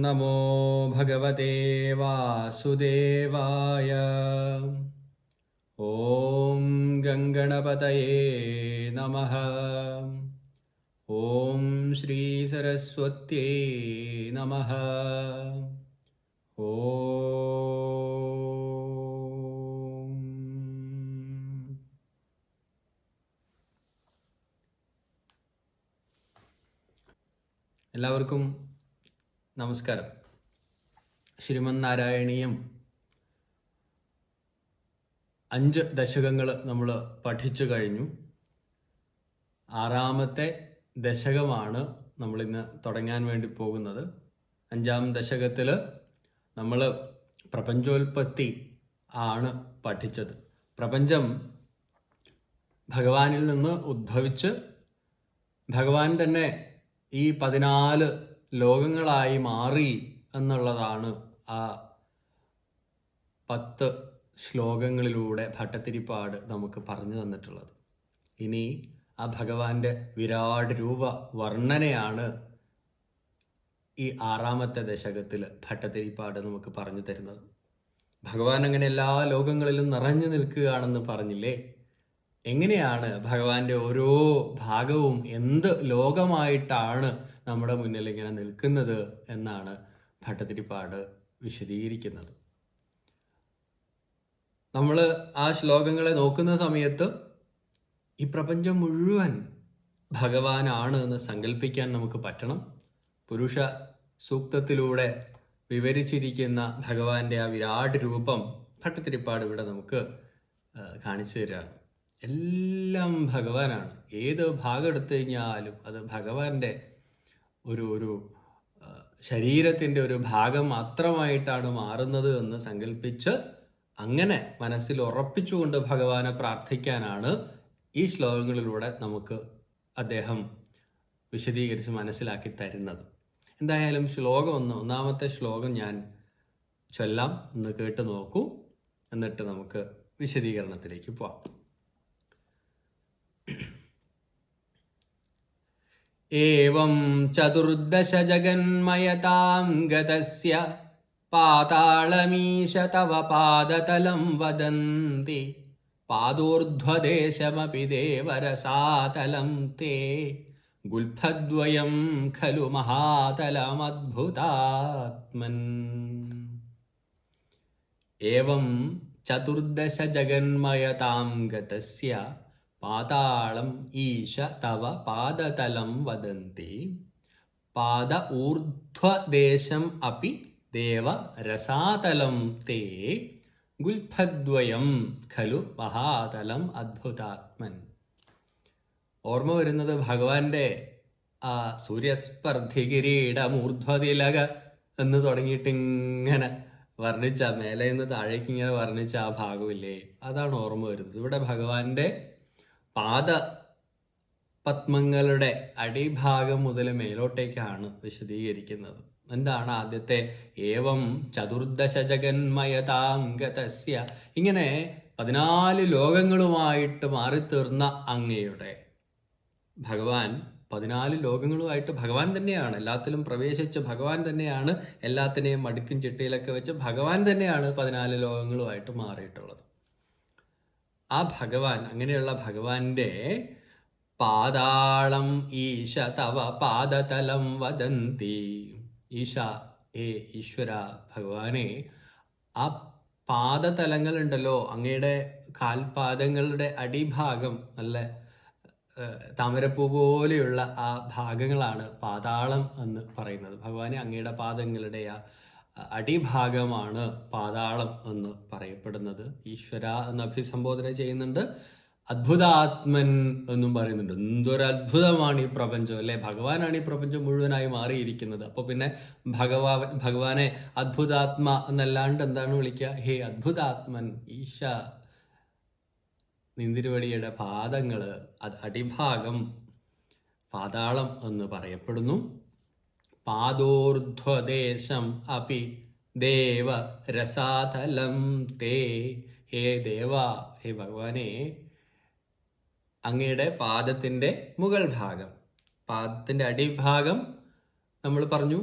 नमो भगवते वासुदेवाय। ഓം ഗംഗണപതയേ നമ. ഓം ശ്രീ സരസ്വത്യേ നമ. ഓ. എല്ലാവർക്കും നമസ്കാരം. ശ്രീമന്നാരായണീയം അഞ്ച് ദശകങ്ങൾ നമ്മൾ പഠിച്ചു കഴിഞ്ഞു. ആറാമത്തെ ദശകമാണ് നമ്മൾ ഇന്ന് തുടങ്ങാൻ വേണ്ടി പോകുന്നത്. അഞ്ചാം ദശകത്തിൽ നമ്മൾ പ്രപഞ്ചോൽപത്തി ആണ് പഠിച്ചത്. പ്രപഞ്ചം ഭഗവാനിൽ നിന്ന് ഉദ്ഭവിച്ച് ഭഗവാൻ തന്നെ ഈ പതിനാല് ലോകങ്ങളായി മാറി എന്നുള്ളതാണ് ആ പത്ത് ശ്ലോകങ്ങളിലൂടെ ഭട്ടത്തിരിപ്പാട് നമുക്ക് പറഞ്ഞു തന്നിട്ടുള്ളത്. ഇനി ആ ഭഗവാന്റെ വിരാട് രൂപ വർണനയാണ് ഈ ആറാമത്തെ ദശകത്തിൽ ഭട്ടത്തിരിപ്പാട് നമുക്ക് പറഞ്ഞു തരുന്നത്. ഭഗവാൻ അങ്ങനെ എല്ലാ ലോകങ്ങളിലും നിറഞ്ഞു നിൽക്കുകയാണെന്ന് പറഞ്ഞില്ലേ? എങ്ങനെയാണ് ഭഗവാന്റെ ഓരോ ഭാഗവും എന്ത് ലോകമായിട്ടാണ് നമ്മുടെ മുന്നിൽ ഇങ്ങനെ നിൽക്കുന്നത് എന്നാണ് ഭട്ടത്തിരിപ്പാട് വിശദീകരിക്കുന്നത്. നമ്മൾ ആ ശ്ലോകങ്ങളെ നോക്കുന്ന സമയത്ത് ഈ പ്രപഞ്ചം മുഴുവൻ ഭഗവാനാണ് എന്ന് സങ്കല്പിക്കാൻ നമുക്ക് പറ്റണം. പുരുഷ സൂക്തത്തിലൂടെ വിവരിച്ചിരിക്കുന്ന ഭഗവാന്റെ ആ വിരാട് രൂപം ഭട്ടത്തിരിപ്പാട് ഇവിടെ നമുക്ക് കാണിച്ചു തരാണ്. എല്ലാം ഭഗവാനാണ്. ഏത് ഭാഗം എടുത്തു കഴിഞ്ഞാലും അത് ഭഗവാന്റെ ഒരു ഒരു ശരീരത്തിന്റെ ഒരു ഭാഗം മാത്രമായിട്ടാണ് മാറുന്നത് എന്ന് സങ്കല്പിച്ച് അങ്ങനെ മനസ്സിൽ ഉറപ്പിച്ചുകൊണ്ട് ഭഗവാനെ പ്രാർത്ഥിക്കാനാണ് ഈ ശ്ലോകങ്ങളിലൂടെ നമുക്ക് അദ്ദേഹം വിശദീകരിച്ച് മനസ്സിലാക്കി തരുന്നത് എന്തായാലും ശ്ലോകം ഒന്ന് ഒന്നാമത്തെ ശ്ലോകം ഞാൻ ചൊല്ലാം ഒന്ന് കേട്ട് നോക്കൂ എന്നിട്ട് നമുക്ക് വിശദീകരണത്തിലേക്ക് പോവാം एवं चतुर्दश जगन्मयतां गतस्य पाताळमीश तव पादतलं वदन्ति पादोर्ध्वदेशमपि देवरसातलं ते गुल्फद्वयं खलु महातलमद्भुतात्मन् एवं चतुर्दश जगन्मयतां गतस्य पाताळम् ईश तव पादतलं वदन्ति पाद ऊर्ध्वदेशम् अपि ദേവ രസാതലം തേ ഗുൽഫദ്വയം ഖലു മഹാതലം അദ്ഭുതാത്മൻ ഓർമ്മ വരുന്നത് ഭഗവാന്റെ ആ സൂര്യസ്പർദ്ധി കിരീടമൂർധ്വതിലക എന്ന് തുടങ്ങിയിട്ട് ഇങ്ങനെ വർണിച്ച മേലെ നിന്ന് താഴേക്ക് ഇങ്ങനെ വർണിച്ച ആ ഭാഗമില്ലേ? അതാണ് ഓർമ്മ വരുന്നത്. ഇവിടെ ഭഗവാന്റെ പാദ പത്മങ്ങളുടെ അടിഭാഗം മുതൽ മേലോട്ടേക്കാണ് വിശദീകരിക്കുന്നത്. എന്താണ് ആദ്യത്തെ? ഏവം ചതുർദശ ജഗന്മയതാംഗതസ്യ ഇങ്ങനെ പതിനാല് ലോകങ്ങളുമായിട്ട് മാറിത്തീർന്ന അങ്ങയുടെ ഭഗവാൻ പതിനാല് ലോകങ്ങളുമായിട്ട് ഭഗവാൻ തന്നെയാണ്. എല്ലാത്തിലും പ്രവേശിച്ച ഭഗവാൻ തന്നെയാണ്. എല്ലാത്തിനെയും മടുക്കും ചിട്ടിയിലൊക്കെ വെച്ച് ഭഗവാൻ തന്നെയാണ് പതിനാല് ലോകങ്ങളുമായിട്ട് മാറിയിട്ടുള്ളത്. ആ ഭഗവാൻ അങ്ങനെയുള്ള ഭഗവാന്റെ പാതാളം ഈശ തവ പാദതലം വദന്തി. ഈശ ഏ ഈശ്വര ഭഗവാനെ ആ പാദതലങ്ങൾ ഉണ്ടല്ലോ അങ്ങയുടെ കാൽപാദങ്ങളുടെ അടിഭാഗം നല്ല താമരപ്പൂ പോലെയുള്ള ആ ഭാഗങ്ങളാണ് പാതാളം എന്ന് പറയുന്നത്. ഭഗവാനെ അങ്ങയുടെ പാദങ്ങളുടെ ആ അടിഭാഗമാണ് പാതാളം എന്ന് പറയപ്പെടുന്നത്. ഈശ്വര എന്ന് അഭിസംബോധന ചെയ്യുന്നുണ്ട്. അദ്ഭുതാത്മൻ എന്നും പറയുന്നുണ്ട്. എന്തൊരു അത്ഭുതമാണ് ഈ പ്രപഞ്ചം അല്ലെ? ഭഗവാനാണ് ഈ പ്രപഞ്ചം മുഴുവനായി മാറിയിരിക്കുന്നത്. അപ്പൊ പിന്നെ ഭഗവാ ഭഗവാനെ അത്ഭുതാത്മ എന്നല്ലാണ്ട് എന്താണ് വിളിക്കുക? ഹേ അത്ഭുതാത്മൻ ഈശ നിന്തിരുവടിയുടെ പാദങ്ങൾ അത് അടിഭാഗം പാതാളം എന്ന് പറയപ്പെടുന്നു. പാദോർധ്വദേശം അപി ദേവ രസാതലം തേ. ഹേ ദേവ ഹേ ഭഗവാനെ അങ്ങയുടെ പാദത്തിന്റെ മുകൾ ഭാഗം. പാദത്തിന്റെ അടിഭാഗം നമ്മൾ പറഞ്ഞു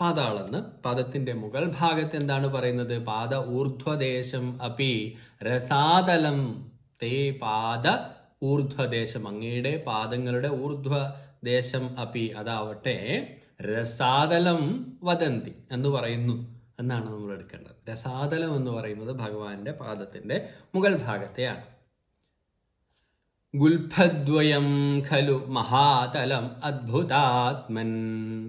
പാതാളെന്ന്. പാദത്തിന്റെ മുകൾ ഭാഗത്ത് എന്താണ് പറയുന്നത്? പാദ ഊർധ്വദേശം അപ്പി രസാതലം. തേ പാദ ഊർധ്വദേശം. അങ്ങയുടെ പാദങ്ങളുടെ ഊർധ്വദേശം അപ്പി അതാവട്ടെ രസാതലം വദന്തി എന്ന് പറയുന്നു എന്നാണ് നമ്മൾ എടുക്കേണ്ടത്. രസാതലം എന്ന് പറയുന്നത് ഭഗവാന്റെ പാദത്തിന്റെ മുകൾ ഭാഗത്തെയാണ്. ഗുൽഫദ്വയം ഖലു മഹാതലം അദ്ഭുതാത്മൻ.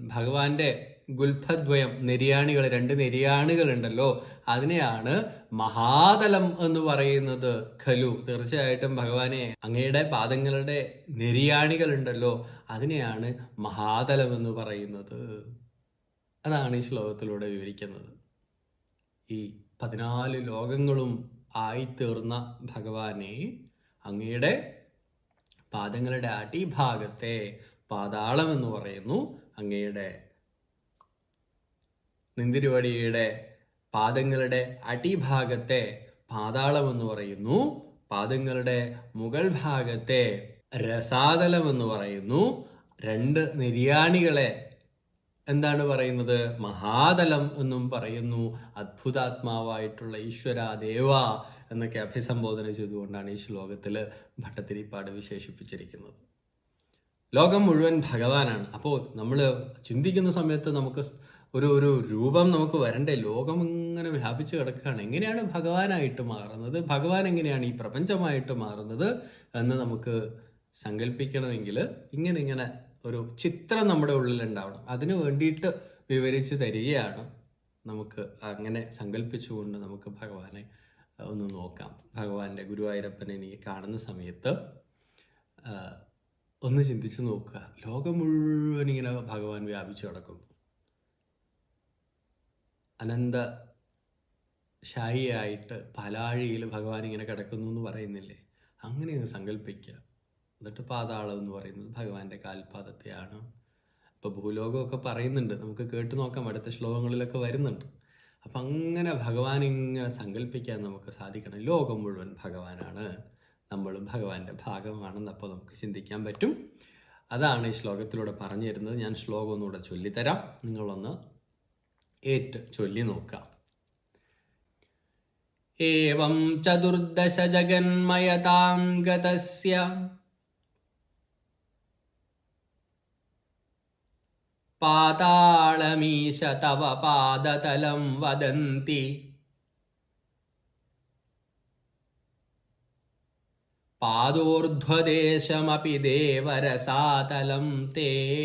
ഭഗവാന്റെ ഗുൽഫദ്വയം നെരിയാണികൾ രണ്ട് നെരിയാണികൾ ഉണ്ടല്ലോ അതിനെയാണ് മഹാതലം എന്ന് പറയുന്നത് ഖലു. തീർച്ചയായിട്ടും ഭഗവാനെ അങ്ങയുടെ പാദങ്ങളുടെ നെരിയാണികൾ ഉണ്ടല്ലോ അതിനെയാണ് മഹാതലം എന്ന് പറയുന്നത്. അതാണ് ഈ ശ്ലോകത്തിലൂടെ വിവരിക്കുന്നത്. ഈ പതിനാല് ലോകങ്ങളും ആയിത്തീർന്ന ഭഗവാനെ അങ്ങയുടെ പാദങ്ങളുടെ അടിഭാഗത്തെ പാതാളം എന്ന് പറയുന്നു. അങ്ങയുടെ നിന്തിരുവടിയുടെ പാദങ്ങളുടെ അടിഭാഗത്തെ പാതാളം എന്ന് പറയുന്നു. പാദങ്ങളുടെ മുകൾ ഭാഗത്തെ രസാതലം എന്ന് പറയുന്നു. രണ്ട് നിര്യാണികളെ എന്താണ് പറയുന്നത്? മഹാതലം എന്നും പറയുന്നു. അത്ഭുതാത്മാവായിട്ടുള്ള ഈശ്വര ദേവ എന്നൊക്കെ അഭിസംബോധന ചെയ്തുകൊണ്ടാണ് ഈ ശ്ലോകത്തിൽ ഭട്ടത്തിരിപ്പാട് വിശേഷിപ്പിച്ചിരിക്കുന്നത്. ലോകം മുഴുവൻ ഭഗവാനാണ്. അപ്പോൾ നമ്മൾ ചിന്തിക്കുന്ന സമയത്ത് നമുക്ക് ഒരു ഒരു രൂപം നമുക്ക് വരണ്ടേ? ലോകം ഇങ്ങനെ വ്യാപിച്ചു കിടക്കുകയാണ്. എങ്ങനെയാണ് ഭഗവാനായിട്ട് മാറുന്നത്? ഭഗവാൻ എങ്ങനെയാണ് ഈ പ്രപഞ്ചമായിട്ട് മാറുന്നത് എന്ന് നമുക്ക് സങ്കല്പിക്കണമെങ്കിൽ ഇങ്ങനെ ഇങ്ങനെ ഒരു ചിത്രം നമ്മുടെ ഉള്ളിൽ ഉണ്ടാവണം അതിനു വേണ്ടിയിട്ട് വിവരിച്ചു തരികയാണ് നമുക്ക് അങ്ങനെ സങ്കല്പിച്ചുകൊണ്ട് നമുക്ക് ഭഗവാനെ ഒന്ന് നോക്കാം. ഭഗവാന്റെ ഗുരുവായൂരപ്പനെ നീ കാണുന്ന സമയത്ത് ഒന്ന് ചിന്തിച്ചു നോക്കുക. ലോകം മുഴുവൻ ഇങ്ങനെ ഭഗവാൻ വ്യാപിച്ചു കിടക്കുന്നു അനന്ത ശായിയായിട്ട് പലാഴിയിൽ ഭഗവാൻ ഇങ്ങനെ കിടക്കുന്നു എന്ന് പറയുന്നില്ലേ? അങ്ങനെ അങ്ങ് സങ്കല്പിക്കുക. എന്നിട്ട് പാതാളം എന്ന് പറയുന്നത് ഭഗവാന്റെ കാൽപാദത്തെയാണ്. ഇപ്പൊ ഭൂലോകമൊക്കെ പറയുന്നുണ്ട്. നമുക്ക് കേട്ടു നോക്കാം. അടുത്ത ശ്ലോകങ്ങളിലൊക്കെ വരുന്നുണ്ട്. അപ്പൊ അങ്ങനെ ഭഗവാൻ ഇങ്ങനെ സങ്കല്പിക്കാൻ നമുക്ക് സാധിക്കണം. ലോകം മുഴുവൻ ഭഗവാനാണ്. നമ്മളും ഭഗവാന്റെ ഭാഗമാണെന്ന് അപ്പോൾ നമുക്ക് ചിന്തിക്കാൻ പറ്റും. അതാണ് ഈ ശ്ലോകത്തിലൂടെ പറഞ്ഞു തരുന്നത്. ഞാൻ ശ്ലോകം ഒന്നുകൂടെ ചൊല്ലിത്തരാം. നിങ്ങളൊന്ന് ഏറ്റ് ചൊല്ലി നോക്കാം ഏവം ചതുർദശ ജഗന്മയതാം पातालमीश तव पादतलं वदन्ति। पादोर्ध्वदेशमपि देवरसातलं ते।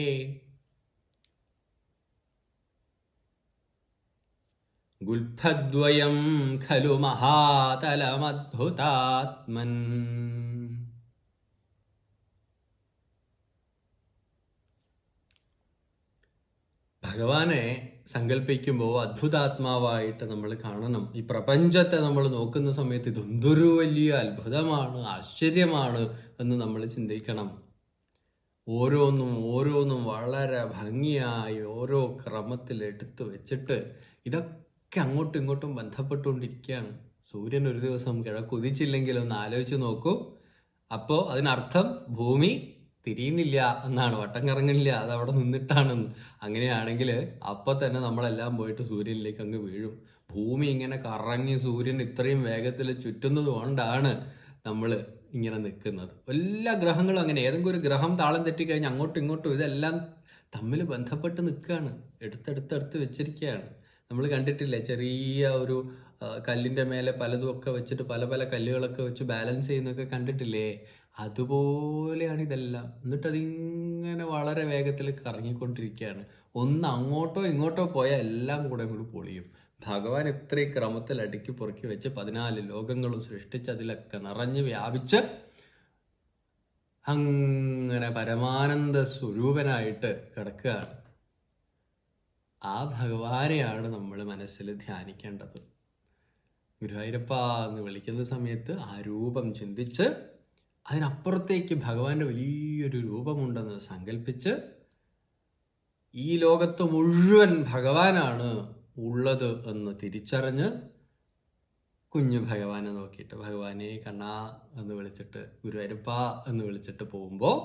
गुल्फद्वयं खलु महातलमद्भुतात्मन्। ഭഗവാനെ സങ്കല്പിക്കുമ്പോൾ അത്ഭുതാത്മാവായിട്ട് നമ്മൾ കാണണം. ഈ പ്രപഞ്ചത്തെ നമ്മൾ നോക്കുന്ന സമയത്ത് ഇതൊന്തൊരു വലിയ അത്ഭുതമാണ് ആശ്ചര്യമാണ് എന്ന് നമ്മൾ ചിന്തിക്കണം. ഓരോന്നും ഓരോന്നും വളരെ ഭംഗിയായി ഓരോ ക്രമത്തിൽ എടുത്തു വെച്ചിട്ട് ഇതൊക്കെ അങ്ങോട്ടും ഇങ്ങോട്ടും ബന്ധപ്പെട്ടുകൊണ്ടിരിക്കുകയാണ്. സൂര്യൻ ഒരു ദിവസം കിഴക്കുതിച്ചില്ലെങ്കിൽ ഒന്ന് ആലോചിച്ച് നോക്കൂ. അപ്പോൾ അതിനർത്ഥം ഭൂമി തിരിയുന്നില്ല എന്നാണ് വട്ടം കറങ്ങുന്നില്ല അത് അവിടെ നിന്നിട്ടാണെന്ന്. അങ്ങനെയാണെങ്കിൽ അപ്പൊ തന്നെ നമ്മളെല്ലാം പോയിട്ട് സൂര്യനിലേക്ക് അങ്ങ് വീഴും. ഭൂമി ഇങ്ങനെ കറങ്ങി സൂര്യൻ ഇത്രയും വേഗത്തിൽ ചുറ്റുന്നത് കൊണ്ടാണ് നമ്മൾ ഇങ്ങനെ നിൽക്കുന്നത്. എല്ലാ ഗ്രഹങ്ങളും അങ്ങനെ. ഏതെങ്കിലും ഒരു ഗ്രഹം താളം തെറ്റിക്കഴിഞ്ഞാൽ അങ്ങോട്ടും ഇങ്ങോട്ടും ഇതെല്ലാം തമ്മിൽ ബന്ധപ്പെട്ട് നിൽക്കുകയാണ്. എടുത്തെടുത്തെടുത്ത് വെച്ചിരിക്കുകയാണ്. നമ്മൾ കണ്ടിട്ടില്ലേ ചെറിയ ഒരു കല്ലിന്റെ മേലെ പലതും ഒക്കെ വെച്ചിട്ട് പല പല കല്ലുകളൊക്കെ വെച്ച് ബാലൻസ് ചെയ്യുന്നൊക്കെ കണ്ടിട്ടില്ലേ? അതുപോലെയാണ് ഇതെല്ലാം. എന്നിട്ട് അതിങ്ങനെ വളരെ വേഗത്തിൽ കറങ്ങിക്കൊണ്ടിരിക്കുകയാണ്. ഒന്ന് അങ്ങോട്ടോ ഇങ്ങോട്ടോ പോയാൽ എല്ലാം കൂടെ കൂടി പൊളിയും. ഭഗവാൻ ഇത്രയും ക്രമത്തിൽ അടുക്കി പൊറുക്കി വെച്ച് പതിനാല് ലോകങ്ങളും സൃഷ്ടിച്ച് അതിലൊക്കെ നിറഞ്ഞു വ്യാപിച്ച് അങ്ങനെ പരമാനന്ദ സ്വരൂപനായിട്ട് കിടക്കുകയാണ്. ആ ഭഗവാനെയാണ് നമ്മൾ മനസ്സിൽ ധ്യാനിക്കേണ്ടത്. ഗുരുവായൂരപ്പ എന്ന് വിളിക്കുന്ന സമയത്ത് ആ രൂപം ചിന്തിച്ച് അതിനപ്പുറത്തേക്ക് ഭഗവാന്റെ വലിയൊരു രൂപമുണ്ടെന്ന് സങ്കല്പിച്ച് ഈ ലോകത്ത് മുഴുവൻ ഭഗവാനാണ് ഉള്ളത് എന്ന് തിരിച്ചറിഞ്ഞ് കുഞ്ഞു ഭഗവാനെ നോക്കിയിട്ട് ഭഗവാനെ കണ്ണാ എന്ന് വിളിച്ചിട്ട് ഗുരുവരപ്പ എന്ന് വിളിച്ചിട്ട് പോകുമ്പോൾ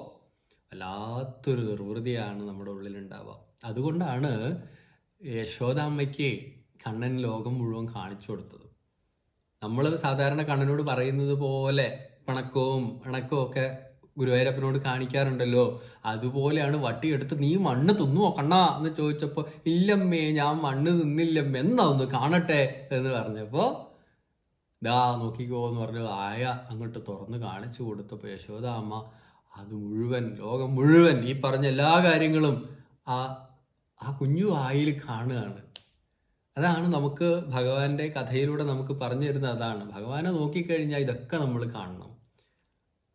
വല്ലാത്തൊരു നിർവൃതിയാണ് നമ്മുടെ ഉള്ളിൽ ഉണ്ടാവുക അതുകൊണ്ടാണ് യശോദാമ്മയ്ക്ക് കണ്ണൻ ലോകം മുഴുവൻ കാണിച്ചു കൊടുത്തത്. നമ്മൾ സാധാരണ കണ്ണനോട് പറയുന്നത് പോലെ പിണക്കവും ഇണക്കവും ഒക്കെ ഗുരുവായൂരപ്പനോട് കാണിക്കാറുണ്ടല്ലോ. അതുപോലെയാണ് വട്ടി വട്ടിയെടുത്ത് നീ മണ്ണ് തിന്നുവോ കണ്ണാ എന്ന് ചോദിച്ചപ്പോ ഇല്ലമ്മേ ഞാൻ മണ്ണ് തിന്നില്ലമ്മ എന്നാ ഒന്ന് കാണട്ടെ? എന്ന് പറഞ്ഞപ്പോ ദാ നോക്കിക്കോ എന്ന് പറഞ്ഞു ആയ അങ്ങോട്ട് തുറന്ന് കാണിച്ചു കൊടുത്തപ്പോ യശോദ അമ്മ അത് മുഴുവൻ ലോകം മുഴുവൻ ഈ പറഞ്ഞ എല്ലാ കാര്യങ്ങളും ആ ആ കുഞ്ഞു ആയിൽ കാണുകയാണ്. അതാണ് നമുക്ക് ഭഗവാന്റെ കഥയിലൂടെ നമുക്ക് പറഞ്ഞു തരുന്നത് അതാണ്. ഭഗവാനെ നോക്കിക്കഴിഞ്ഞാൽ ഇതൊക്കെ നമ്മൾ കാണണം.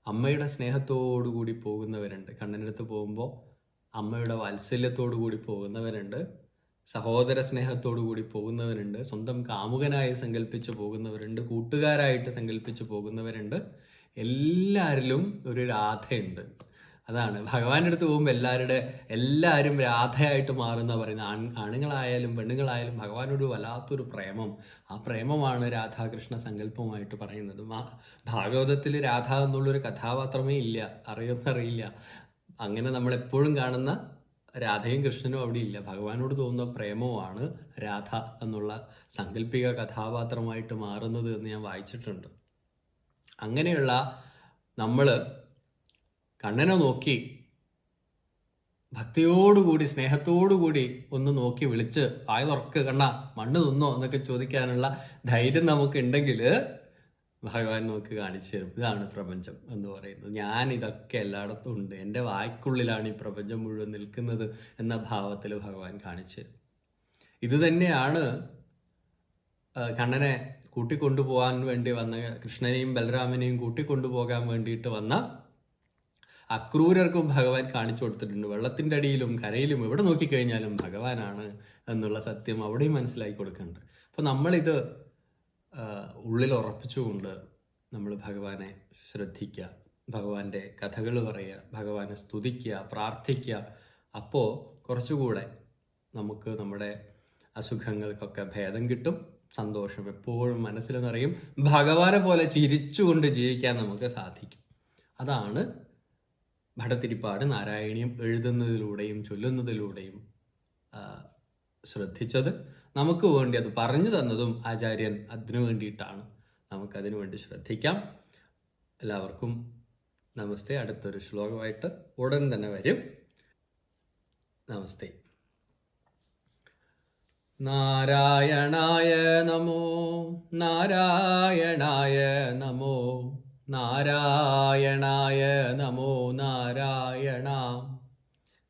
അമ്മയുടെ സ്നേഹത്തോടു കൂടി പോകുന്നവരുണ്ട്. കണ്ണനടുത്ത് പോകുമ്പോൾ അമ്മയുടെ വാത്സല്യത്തോടു കൂടി പോകുന്നവരുണ്ട്. സഹോദര സ്നേഹത്തോടു കൂടി പോകുന്നവരുണ്ട്. സ്വന്തം കാമുകനായി സങ്കല്പിച്ച് പോകുന്നവരുണ്ട്. കൂട്ടുകാരായിട്ട് സങ്കല്പിച്ച് പോകുന്നവരുണ്ട്. എല്ലാവരിലും ഒരു രാധയുണ്ട്. അതാണ്. ഭഗവാന്റെ അടുത്ത് പോകുമ്പോൾ എല്ലാവരുടെ എല്ലാവരും രാധയായിട്ട് മാറുന്ന പറയുന്ന. ആൺ ആണുങ്ങളായാലും പെണ്ണുങ്ങളായാലും ഭഗവാനോട് വല്ലാത്തൊരു പ്രേമം. ആ പ്രേമമാണ് രാധാകൃഷ്ണ സങ്കല്പമായിട്ട് പറയുന്നത്. ഭാഗവതത്തിൽ രാധ എന്നുള്ളൊരു കഥാപാത്രമേ ഇല്ല. അറിയുന്നറിയില്ല. അങ്ങനെ നമ്മൾ എപ്പോഴും കാണുന്ന രാധയും കൃഷ്ണനും അവിടെ ഇല്ല. ഭഗവാനോട് തോന്നുന്ന പ്രേമവുമാണ് രാധ എന്നുള്ള സാങ്കല്പിക കഥാപാത്രമായിട്ട് മാറുന്നത് എന്ന് ഞാൻ വായിച്ചിട്ടുണ്ട്. അങ്ങനെയുള്ള നമ്മൾ കണ്ണനെ നോക്കി ഭക്തിയോടുകൂടി സ്നേഹത്തോടുകൂടി ഒന്ന് നോക്കി വിളിച്ച് ആയ തുറക്ക് കണ്ണ മണ്ണ് തിന്നോ? എന്നൊക്കെ ചോദിക്കാനുള്ള ധൈര്യം നമുക്ക് ഉണ്ടെങ്കിൽ ഭഗവാൻ നമുക്ക് കാണിച്ചു തരും. ഇതാണ് പ്രപഞ്ചം എന്ന് പറയുന്നത്. ഞാൻ ഇതൊക്കെ എല്ലായിടത്തും ഉണ്ട്. എന്റെ വായ്ക്കുള്ളിലാണ് ഈ പ്രപഞ്ചം മുഴുവൻ നിൽക്കുന്നത് എന്ന ഭാവത്തിൽ ഭഗവാൻ കാണിച്ചു തരും. ഇത് തന്നെയാണ് കണ്ണനെ കൂട്ടിക്കൊണ്ടുപോകാൻ വേണ്ടി വന്ന കൃഷ്ണനെയും ബലരാമനെയും കൂട്ടിക്കൊണ്ടുപോകാൻ വേണ്ടിയിട്ട് വന്ന അക്രൂരർക്കും ഭഗവാൻ കാണിച്ചു കൊടുത്തിട്ടുണ്ട്. വെള്ളത്തിന്റെ അടിയിലും കരയിലും എവിടെ നോക്കിക്കഴിഞ്ഞാലും ഭഗവാനാണ് എന്നുള്ള സത്യം അവിടെയും മനസ്സിലാക്കി കൊടുക്കുന്നുണ്ട്. അപ്പോൾ നമ്മളിത് ഉള്ളിൽ ഉറപ്പിച്ചുകൊണ്ട് നമ്മൾ ഭഗവാനെ ശ്രദ്ധിക്കുക ഭഗവാന്റെ കഥകൾ പറയുക ഭഗവാനെ സ്തുതിക്കുക പ്രാർത്ഥിക്കുക അപ്പോൾ കുറച്ചുകൂടെ നമുക്ക് നമ്മുടെ അസുഖങ്ങൾക്കൊക്കെ ഭേദം കിട്ടും സന്തോഷം എപ്പോഴും മനസ്സിൽ നിറയും ഭഗവാനെ പോലെ ചിരിച്ചുകൊണ്ട് ജീവിക്കാൻ നമുക്ക് സാധിക്കും. അതാണ് ഭടത്തിരിപ്പാട് നാരായണീയം എഴുതുന്നതിലൂടെയും ചൊല്ലുന്നതിലൂടെയും ശ്രദ്ധിച്ചത് നമുക്ക് വേണ്ടി അത് പറഞ്ഞു തന്നതും ആചാര്യൻ അതിനു വേണ്ടിയിട്ടാണ്. നമുക്കതിനു വേണ്ടി ശ്രദ്ധിക്കാം. എല്ലാവർക്കും നമസ്തേ. അടുത്തൊരു ശ്ലോകമായിട്ട് ഉടൻ തന്നെ വരും. നമസ്തേ. നാരായണായ നമോ നാരായണായ നമോ നാരായണായ നമോ